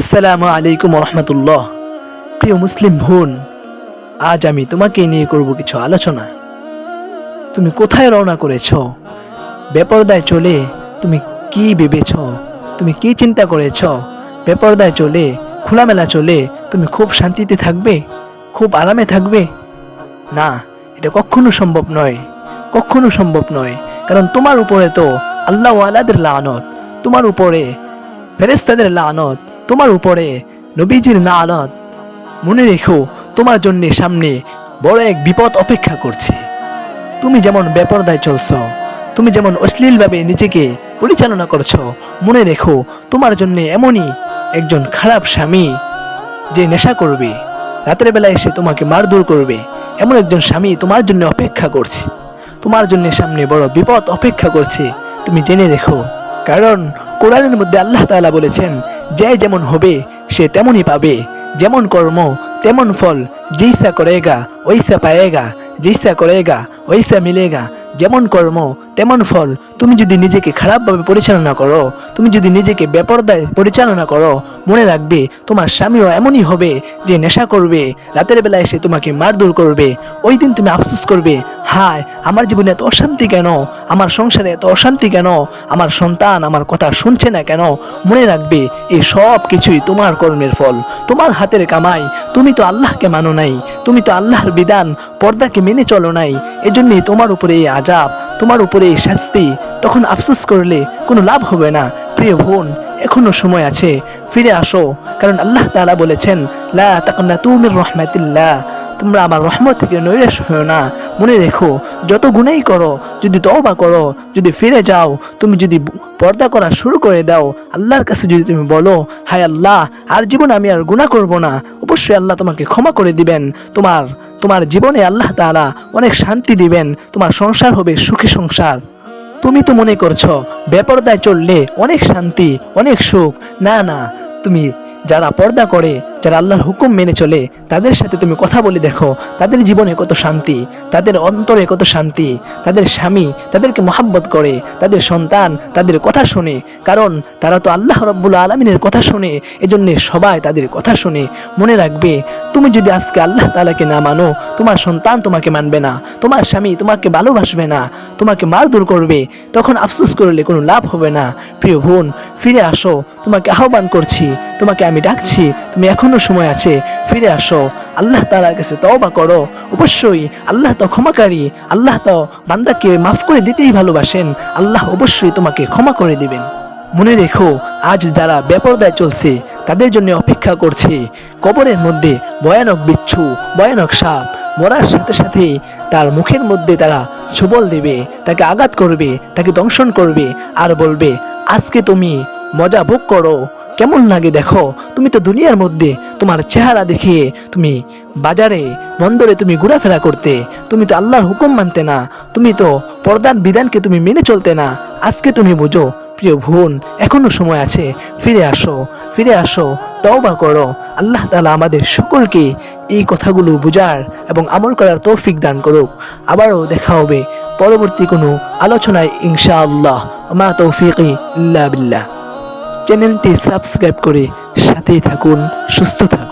আসসালামু আলাইকুম রহমতুল্লাহ। প্রিয় মুসলিম বোন, আজ আমি তোমাকে নিয়ে করব কিছু আলোচনা। তুমি কোথায় রওনা করেছ? বেপরদায় চলে তুমি কি ভেবেছ? তুমি কি চিন্তা করেছ? বেপরদায় চলে, খোলামেলা চলে তুমি খুব শান্তিতে থাকবে? খুব আরামে থাকবে? না, এটা কখনো সম্ভব নয়। কখনো সম্ভব নয়, কারণ তোমার উপরে তো আল্লাহ আলাদের লানত, তোমার উপরে ফেরেস্তাদের লানত তোমার উপরে নবীজির লানত। মনে রেখো, তোমার জন্য সামনে বড় এক বিপদ অপেক্ষা করছে। তুমি যেমন বেপরদায় চলছ, তুমি যেমন অশ্লীলভাবে নিজেকে পরিচালনা করছ, মনে রেখো, তোমার জন্য এমনই একজন খারাপ স্বামী যে নেশা করবে, রাতের বেলা এসে তোমাকে মারধর করবে, এমন একজন স্বামী তোমার জন্য অপেক্ষা করছে। তোমার জন্য সামনে বড় বিপদ অপেক্ষা করছে। তুমি জেনে রেখো, কারণ কোরআনের মধ্যে আল্লাহ তাআলা বলেছেন যে যেমন হবে, সে তেমনই পাবে। যেমন কর্ম, তেমন ফল। যেইসা করেগা, ওইসা পায়েগা। যেইসা করেগা, ওইসা মিলেগা। যেমন কর্ম, তেমন ফল। তুমি যদি নিজেকে খারাপভাবে পরিচালনা করো, তুমি যদি নিজেকে বেপরদায় পরিচালনা করো, মনে রাখবে তোমার স্বামীও এমনই হবে যে নেশা করবে, রাতের বেলা এসে তোমাকে মারধর করবে, ওই দিন তুমি আফসোস করবে, হায়, আমার জীবনে এত অশান্তি কেন? আমার সংসারে এত অশান্তি কেন? আমার সন্তান আমার কথা শুনছে না কেন? মনে রাখবে এই সব কিছুই তোমার কর্মের ফল, তোমার হাতের কামাই। তুমি তো আল্লাহকে মানো নাই, তুমি তো আল্লাহর বিধান, পর্দাকে মেনে চলো নাই। এজন্যই তোমার উপরে এই আজাব তোমার উপরে শাস্তি। তখন আফসোস করলে কোনো লাভ হবে না। প্রিয় বোন, এখনও সময় আছে, ফিরে আসো। কারণ আল্লাহ তালা বলেছেন, লা তাকনা তুমির রাহমাতিল্লাহ। তোমরা আমার রহমত থেকে নৈরাশ হও না। মনে রেখো, যত গুণাই করো, যদি তওবা করো, যদি ফিরে যাও, তুমি যদি পর্দা করা শুরু করে দাও, আল্লাহর কাছে যদি তুমি বলো, হায় আল্লাহ, আর জীবন আমি আর গুনাহ করব না। অবশ্যই আল্লাহ তোমাকে ক্ষমা করে দিবেন। তোমার তোমার জীবনে আল্লাহ তাআলা অনেক শান্তি দিবেন। তোমার সংসার হবে সুখী সংসার। তুমি তো মনে করছ, বেপরদায় চললে অনেক শান্তি, অনেক সুখ। না না, তুমি যারা পর্দা করে যারা আল্লাহর হুকুম মেনে চলে, তাদের সাথে তুমি কথা বলে দেখো, তাদের জীবনে কত শান্তি, তাদের অন্তরে কত শান্তি, তাদের স্বামী তাদেরকে মহাব্বত করে, তাদের সন্তান তাদের কথা শুনে, কারণ তারা তো আল্লাহ রব্বুল আলমিনের কথা শুনে, এজন্য সবাই তাদের কথা শুনে। মনে রাখবে, তুমি যদি আজকে আল্লাহ তালাকে না মানো, তোমার সন্তান তোমাকে মানবে না, তোমার স্বামী তোমাকে ভালোবাসবে না, তোমাকে মারধর করবে, তখন আফসোস করলে কোনো লাভ হবে না। প্রিয় বোন, ফিরে আসো, তোমাকে আহ্বান করছি, তোমাকে আমি ডাকছি, তুমি এখনও সময় আছে, ফিরে আসো। আল্লাহ তালার কাছে তওবা করো। অবশ্যই আল্লাহ তো ক্ষমাকারী। আল্লাহ তো বান্দাকে মাফ করে দিতেই ভালোবাসেন। আল্লাহ অবশ্যই তোমাকে ক্ষমা করে দিবেন। মনে রেখো, আজ যারা বেপরদায় চলছে, তাদের জন্য অপেক্ষা করছে। কবরের মধ্যে ভয়ানক বিচ্ছু, ভয়ানক সাপ, মরার সাথে সাথে তার মুখের মধ্যে তারা ছবল দেবে, তাকে আঘাত করবে, তাকে দংশন করবে, আর বলবে, আজকে তুমি মজা ভোগ করো। কেমন লাগে দেখো? তুমি তো দুনিয়ার মধ্যে তোমার চেহারা দেখিয়ে তুমি বাজারে, বন্দরে তুমি ঘোরাফেরা করতে, তুমি তো আল্লাহর হুকুম মানতে না, তুমি তো পর্দার বিধানকে তুমি মেনে চলতে না। আজকে তুমি বুঝো, প্রিয় বোন, এখনও সময় আছে, ফিরে আসো ফিরে আসো, তওবা করো। আল্লাহ তালা আমাদের সকলকে এই কথাগুলো বোঝার এবং আমল করার তৌফিক দান করুক। আবারও দেখা হবে পরবর্তী কোনো আলোচনায় ইনশাআল্লাহ। মা তৌফিকি ইল্লা বিল্লাহ। চ্যানেলটি সাবস্ক্রাইব করে সাথেই থাকুন সুস্থ থাকুন।